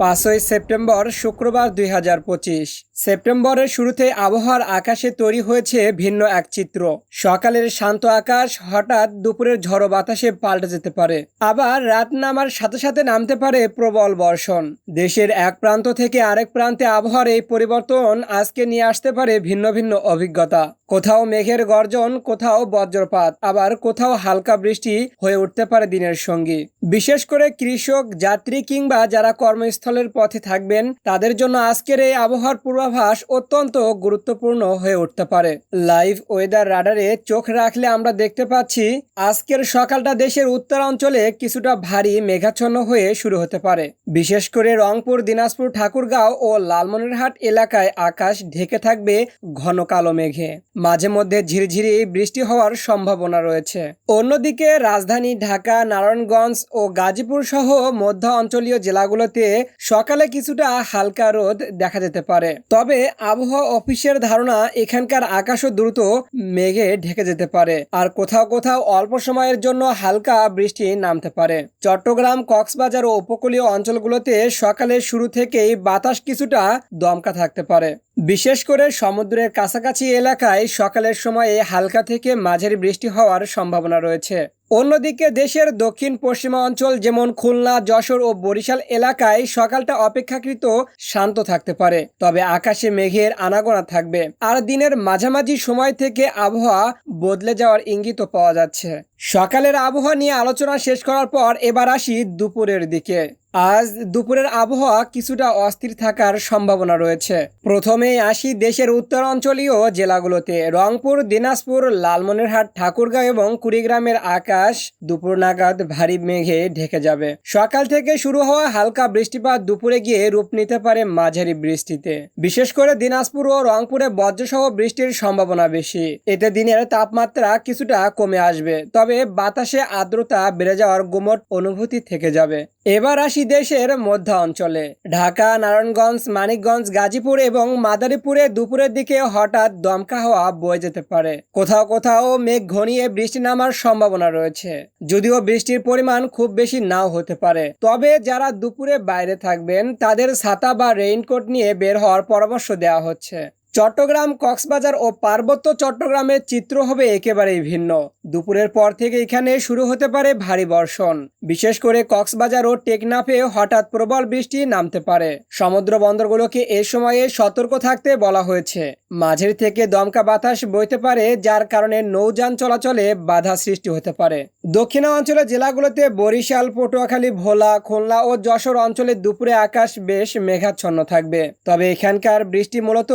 পাঁচই সেপ্টেম্বর শুক্রবার দুই হাজার পঁচিশ। সেপ্টেম্বরের শুরুতে আবহাওয়ার আকাশে তৈরি হয়েছে ভিন্ন এক চিত্র। সকালের শান্ত আকাশ হঠাৎ দুপুরের ঝড়ো বাতাসে পাল্টে যেতে পারে। আবার রাত নামার সাথে সাথে নামতে পারে প্রবল বর্ষণ। দেশের এক প্রান্ত থেকে আরেক প্রান্তে আবহাওয়ার এই পরিবর্তন আজকে নিয়ে আসতে পারে ভিন্ন ভিন্ন অভিজ্ঞতা। কোথাও মেঘের গর্জন, কোথাও বজ্রপাত, আবার কোথাও হালকা বৃষ্টি হয়ে উঠতে পারে দিনের সঙ্গী। বিশেষ করে কৃষক, যাত্রী কিংবা যারা কর্মস্থলের পথে থাকবেন। তাদের জন্য আজকের এই আবহাওয়ার পূর্বাভাস অত্যন্ত গুরুত্বপূর্ণ হয়ে উঠতে পারে। লাইভ ওয়েদার রাডারে চোখ রাখলে আমরা দেখতে পাচ্ছি, আজকের সকালটা দেশের উত্তরাঞ্চলে কিছুটা ভারী মেঘাচ্ছন্ন হয়ে শুরু হতে পারে। বিশেষ করে রংপুর, দিনাজপুর, ঠাকুরগাঁও ও লালমনিরহাট এলাকায় আকাশ ঢেকে থাকবে ঘন কালো মেঘে। মাঝে মধ্যে ঝিরিঝিরি বৃষ্টি হওয়ার সম্ভাবনা রয়েছে। অন্যদিকে রাজধানী ঢাকা, নারায়ণগঞ্জ ও গাজীপুর সহ মধ্য অঞ্চলীয় জেলাগুলোতে সকালে কিছুটা হালকা রোদ দেখা যেতে পারে। তবে আবহাওয়া অফিসের ধারণা এখানকার আকাশও দ্রুত মেঘে ঢেকে যেতে পারে আর কোথাও কোথাও অল্প সময়ের জন্য হালকা বৃষ্টি নামতে পারে। চট্টগ্রাম, কক্সবাজার ও উপকূলীয় অঞ্চলগুলোতে সকালের শুরু থেকেই বাতাস কিছুটা দমকা থাকতে পারে। বিশেষ করে সমুদ্রের কাছাকাছি এলাকায় সকালের সময়ে হালকা থেকে মাঝারি বৃষ্টি হওয়ার সম্ভাবনা রয়েছে। অন্যদিকে দেশের দক্ষিণ পশ্চিমা অঞ্চল যেমন খুলনা, যশোর ও বরিশাল এলাকায় সকালটা অপেক্ষাকৃত শান্ত থাকতে পারে। তবে আকাশে মেঘের আনাগোনা থাকবে। আর দিনের মাঝামাঝি সময় থেকে আবহাওয়া বদলে যাওয়ার ইঙ্গিত পাওয়া যাচ্ছে। সকালের আবহাওয়া নিয়ে আলোচনা শেষ করার পর এবার আসি দুপুরের দিকে। আজ দুপুরের আবহাওয়া কিছুটা অস্থির থাকার সম্ভাবনা রয়েছে। প্রথমেই আসি দেশের উত্তরাঞ্চলীয় জেলাগুলোতে। রংপুর, দিনাজপুর, লালমনিরহাট, ঠাকুরগাঁও এবং কুড়িগ্রামের আকাশ দুপুর নাগাদ ভারী মেঘে ঢেকে যাবে। সকাল থেকে শুরু হওয়া হালকা বৃষ্টিপাত দুপুরে গিয়ে রূপ নিতে পারে মাঝারি বৃষ্টিতে। বিশেষ করে দিনাজপুর ও রংপুরে বজ্রসহ বৃষ্টির সম্ভাবনা বেশি। এতে দিনের তাপমাত্রা কিছুটা কমে আসবে। তবে বাতাসে আর্দ্রতা বেড়ে যাওয়ার গুমট অনুভূতি থেকে যাবে। এবার আসি দেশের মধ্য অঞ্চলে ঢাকা, নারায়ণগঞ্জ, মানিকগঞ্জ, গাজীপুর এবং মাদারীপুরে দুপুরের দিকে হঠাৎ দমকা হওয়া বয়ে যেতে পারে। কোথাও কোথাও মেঘ ঘনিয়ে বৃষ্টি নামার সম্ভাবনা রয়েছে। যদিও বৃষ্টির পরিমাণ খুব বেশি নাও হতে পারে। তবে যারা দুপুরে বাইরে থাকবেন, তাদের ছাতা বা রেইনকোট নিয়ে বের হওয়ার পরামর্শ দেওয়া হচ্ছে। চট্টগ্রাম, কক্সবাজার ও পার্বত্য চট্টগ্রামের চিত্র হবে একেবারেই ভিন্ন। দুপুরের পর থেকে এখানে শুরু হতে পারে ভারী বর্ষণ। বিশেষ করে কক্সবাজার ও টেকনাফে হঠাৎ প্রবল বৃষ্টি নামতে পারে। সমুদ্র বন্দরগুলোকে এ সময়ে সতর্ক থাকতে বলা হয়েছে। মাঝের থেকে দমকা বাতাস বইতে পারে, যার কারণে নৌযান চলাচলে বাধা সৃষ্টি হতে পারে। দক্ষিণাঞ্চলের জেলাগুলোতে বরিশাল, পটুয়াখালী, ভোলা, খুলনা ও যশোর অঞ্চলে দুপুরে আকাশ বেশ মেঘাচ্ছন্ন থাকবে। তবে এখানকার বৃষ্টি মূলত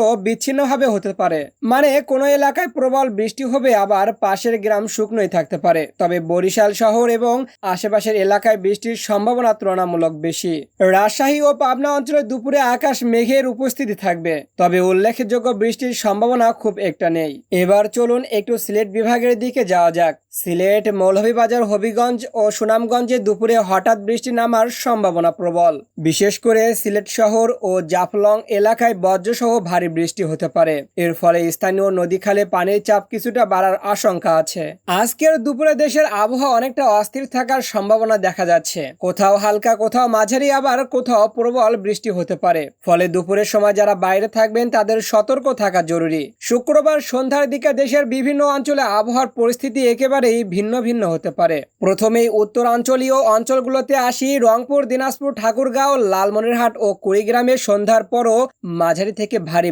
বিচ্ছিন্নভাবে হতে পারে। মানে কোনো এলাকায় প্রবল বৃষ্টি হবে, আবার পাশের গ্রাম শুকনোই থাকতে পারে। তবে বরিশাল শহর এবং আশেপাশের এলাকায় বৃষ্টির সম্ভাবনা তুলনামূলক বেশি। রাজশাহী ও পাবনা অঞ্চলে দুপুরে আকাশ মেঘের উপস্থিতি থাকবে, তবে উল্লেখযোগ্য বৃষ্টির সম্ভাবনা খুব একটা নেই। এবার চলুন একটু সিলেট বিভাগের দিকে যাওয়া যাক। সিলেট, মৌলভীবাজার, হবিগঞ্জ ও সুনামগঞ্জে দুপুরে হঠাৎ বৃষ্টি নামার সম্ভাবনা প্রবল। বিশেষ করে সিলেট শহর ও জাফলং এলাকায় বজ্রসহ ভারী বৃষ্টি হতে পারে। এর ফলে স্থানীয় নদী খালে পানির চাপ কিছুটা বাড়ার আশঙ্কা আছে। আজকের দুপুরে দেশের আবহাওয়া অনেকটা অস্থির থাকার সম্ভাবনা দেখা যাচ্ছে। কোথাও হালকা, কোথাও মাঝারি, আবার কোথাও প্রবল বৃষ্টি হতে পারে। ফলে দুপুরের সময় যারা বাইরে থাকবেন, তাদের সতর্ক থাকা জরুরি। শুক্রবার সন্ধ্যার দিকে দেশের বিভিন্ন অঞ্চলে আবহাওয়ার পরিস্থিতি একেবারেই ভিন্ন ভিন্ন হতে পারে। প্রথমেই উত্তরাঞ্চলীয় অঞ্চলগুলোতে আসি। রংপুর, দিনাজপুর, ঠাকুরগাঁও, লালমনিরহাট ও কুড়িগ্রামে সন্ধ্যার পরও মাঝারি থেকে ভারী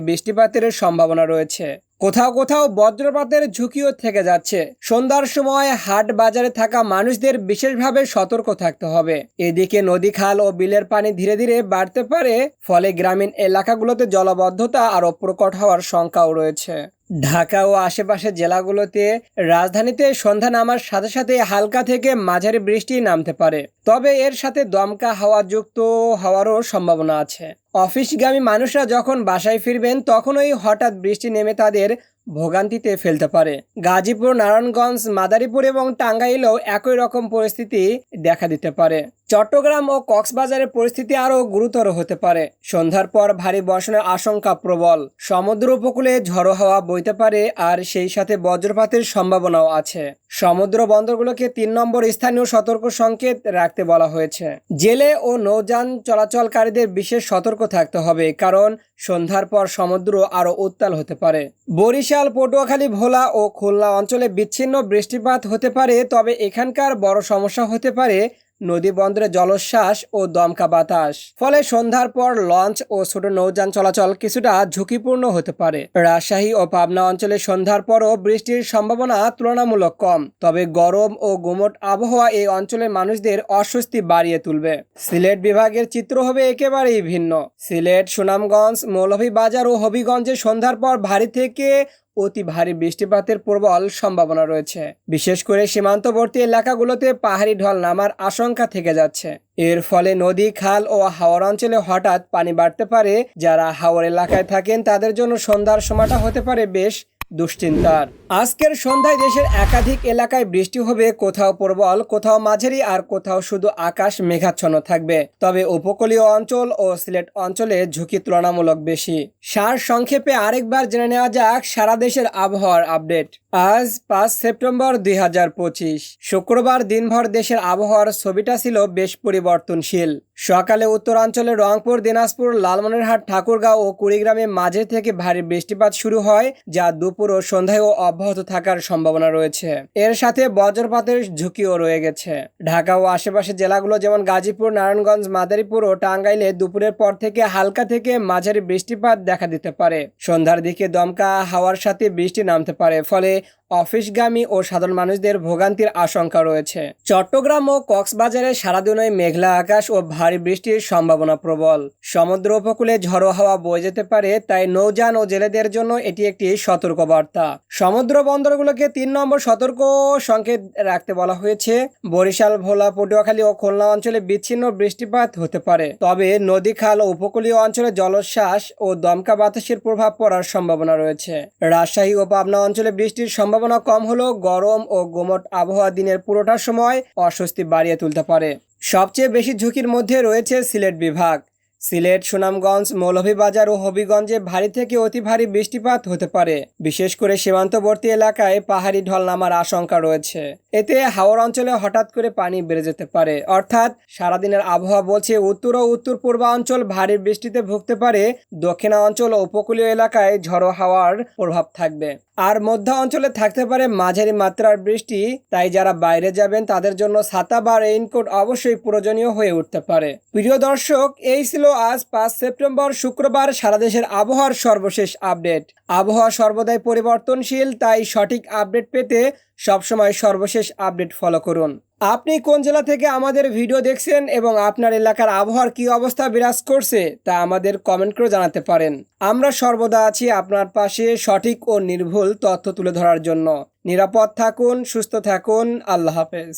বৃষ্টিপাতের সম্ভাবনা রয়েছে। কোথাও কোথাও বজ্রপাতের ঝুঁকিও থেকে যাচ্ছে। সন্ধ্যার সময় হাট বাজারে থাকা মানুষদের বিশেষভাবে সতর্ক থাকতে হবে। এদিকে নদী খাল ও বিলের পানি ধীরে ধীরে বাড়তে পারে, ফলে গ্রামীণ এলাকাগুলোতে জলবদ্ধতা আরও প্রকট হওয়ার শঙ্কাও রয়েছে। ঢাকা ও আশেপাশের জেলাগুলোতে রাজধানীতে সন্ধ্যা নামার সাথে সাথে হালকা থেকে মাঝারি বৃষ্টি নামতে পারে। তবে এর সাথে দমকা হাওয়া যুক্ত হওয়ারও সম্ভাবনা আছে। অফিসগামী মানুষরা যখন বাসায় ফিরবেন, তখনই হঠাৎ বৃষ্টি নেমে তাদের ভোগান্তিতে ফেলতে পারে। গাজীপুর, নারায়ণগঞ্জ, মাদারীপুর এবং টাঙ্গাইলেও একই রকম পরিস্থিতি দেখা দিতে পারে। চট্টগ্রাম ও কক্সবাজারের পরিস্থিতি আরও গুরুতর হতে পারে। সন্ধ্যার পর ভারী বর্ষণের আশঙ্কা প্রবল। সমুদ্র উপকূলে ঝড়ো হাওয়া বইতে পারে আর সেই সাথে বজ্রপাতের সম্ভাবনাও আছে। সমুদ্র বন্দরগুলোকে তিন নম্বর স্থানীয় সতর্ক সংকেত রাখতে বলা হয়েছে। জেলে ও নৌযান চলাচলকারীদের বিশেষ সতর্ক থাকতে হবে, কারণ সন্ধ্যার পর সমুদ্র আরও উত্তাল হতে পারে। বরিশাল, পটুয়াখালী, ভোলা ও খুলনা অঞ্চলে বিচ্ছিন্ন বৃষ্টিপাত হতে পারে, তবে এখানকার বড় সমস্যা হতে পারে নদী বন্দরে জলোচ্ছ্বাস ও দমকা বাতাস। ফলে সন্ধ্যার পর লঞ্চ ও ছোট নৌযান চলাচল কিছুটা ঝুঁকিপূর্ণ হতে পারে। রাজশাহী ও পাবনা অঞ্চলে সন্ধ্যার পরও বৃষ্টির সম্ভাবনা তুলনামূলক কম। তবে গরম ও গুমট আবহাওয়া এই অঞ্চলের মানুষদের অস্বস্তি বাড়িয়ে তুলবে। সিলেট বিভাগের চিত্র হবে একেবারেই ভিন্ন। সিলেট, সুনামগঞ্জ, মৌলভীবাজার ও হবিগঞ্জে সন্ধ্যার পর ভারী থেকে অতি ভারী বৃষ্টিপাতের প্রবল সম্ভাবনা রয়েছে। বিশেষ করে সীমান্তবর্তী এলাকাগুলোতে পাহাড়ি ঢল নামার আশঙ্কা থেকে যাচ্ছে। এর ফলে নদী, খাল ও হাওর অঞ্চলে হঠাৎ পানি বাড়তে পারে। যারা হাওর এলাকায় থাকেন, তাদের জন্য সন্ধ্যার সময়টা হতে পারে বেশ দুশ্চিন্তার। আজকের সন্ধ্যায় দেশের একাধিক এলাকায় বৃষ্টি হবে, কোথাও প্রবল, কোথাও মাঝারি আর কোথাও শুধু আকাশ মেঘাচ্ছন্ন থাকবে। তবে উপকূলীয় অঞ্চল ও সিলেট অঞ্চলে ঝুঁকি তুলনামূলক বেশি। সার সংক্ষেপে আরেকবার জেনে নেওয়া যাক সারা দেশের আবহাওয়ার আপডেট। আজ পাঁচ সেপ্টেম্বর দুই হাজার পঁচিশ। শুক্রবার দিনভর দেশের আবহাওয়ার ছবিটা ছিল বেশ পরিবর্তনশীল। সকালে উত্তরাঞ্চলে রংপুর, দিনাজপুর, লালমনিরহাট, ঠাকুরগাঁও ও কুড়িগ্রামে মাঝে থেকে ভারী বৃষ্টিপাত শুরু হয়, যা দুপুর ও সন্ধ্যায়ও অব্যাহত থাকার সম্ভাবনা রয়েছে। এর সাথে বজ্রপাতের ঝুঁকিও রয়ে গেছে। ঢাকা ও আশেপাশের জেলাগুলো যেমন গাজীপুর, নারায়ণগঞ্জ, মাদারীপুর ও টাঙ্গাইলে দুপুরের পর থেকে হালকা থেকে মাঝারি বৃষ্টিপাত দেখা দিতে পারে। সন্ধ্যার দিকে দমকা হাওয়ার সাথে বৃষ্টি নামতে পারে, ফলে অফিসগামী ও সাধারণ মানুষদের ভোগান্তির আশঙ্কা রয়েছে। চট্টগ্রাম ও কক্সবাজারে সারাদিনই মেঘলা আকাশ ও ভারী বৃষ্টির সম্ভাবনা প্রবল। সমুদ্র উপকূলে ঝড়ো হাওয়া বয়ে যেতে পারে, তাই নৌযান ও জেলেদের জন্য এটি একটি সতর্কবার্তা। সমুদ্র বন্দরগুলোকে তিন নম্বর সতর্ক সংকেত রাখতে বলা হয়েছে। বরিশাল, ভোলা, পটুয়াখালী ও খুলনা অঞ্চলে বিচ্ছিন্ন বৃষ্টিপাত হতে পারে। তবে নদী খাল ও উপকূলীয় অঞ্চলে জলোচ্ছ্বাস ও দমকা বাতাসের প্রভাব পড়ার সম্ভাবনা রয়েছে। রাজশাহী ও পাবনা অঞ্চলে বৃষ্টির সম্ভাবনা কম হলেও গরম ও গোমট আবহাওয়া দিনের পুরোটা সময় অস্বস্তি বাড়িয়ে তুলতে পারে। সবচেয়ে বেশি ঝুঁকির মধ্যে রয়েছে সিলেট বিভাগ। সিলেট, সুনামগঞ্জ, মৌলভীবাজার ও হবিগঞ্জে ভারী থেকে অতি ভারী বৃষ্টিপাত হতে পারে। বিশেষ করে সীমান্তবর্তী এলাকায় পাহাড়ি ঢল নামার আশঙ্কা রয়েছে। এতে হাওর অঞ্চলে হঠাৎ করে পানি বেড়ে যেতে পারে। অর্থাৎ সারাদিনের আবহাওয়া বলছে উত্তর ও উত্তর পূর্বাঞ্চল ভারী বৃষ্টিতে ভুগতে পারে। দক্ষিণা অঞ্চল ও উপকূলীয় এলাকায় ঝড়ো হাওয়ার প্রভাব থাকবে। আর মধ্য অঞ্চলে থাকতে পারে মাঝারি মাত্রার বৃষ্টি, তাই যারা বাইরে যাবেন তাদের জন্য ছাতা বা রেইনকোট অবশ্যই প্রয়োজনীয় হয়ে উঠতে পারে। প্রিয় দর্শক, এই ছিল আজ পাঁচ সেপ্টেম্বর, শুক্রবার সারা দেশের আবহাওয়ার সর্বশেষ আপডেট। আবহাওয়া সর্বদাই পরিবর্তনশীল, তাই সঠিক আপডেট পেতে সবসময় সর্বশেষ আপডেট ফলো করুন। আপনি কোন জেলা থেকে আমাদের ভিডিও দেখছেন এবং আপনার এলাকার আবহাওয়ার কী অবস্থা বিরাজ করছে তা আমাদের কমেন্ট করে জানাতে পারেন। আমরা সর্বদা আছি আপনার পাশে সঠিক ও নির্ভুল তথ্য তুলে ধরার জন্য। নিরাপদ থাকুন, সুস্থ থাকুন, আল্লাহ হাফেজ।